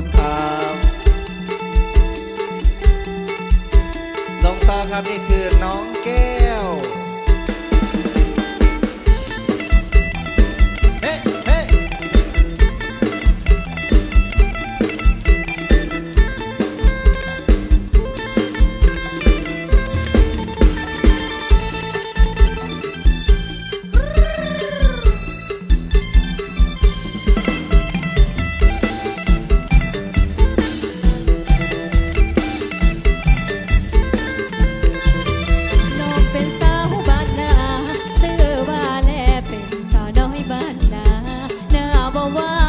คุณครับสองต่อครับนี่คือน้อง for what?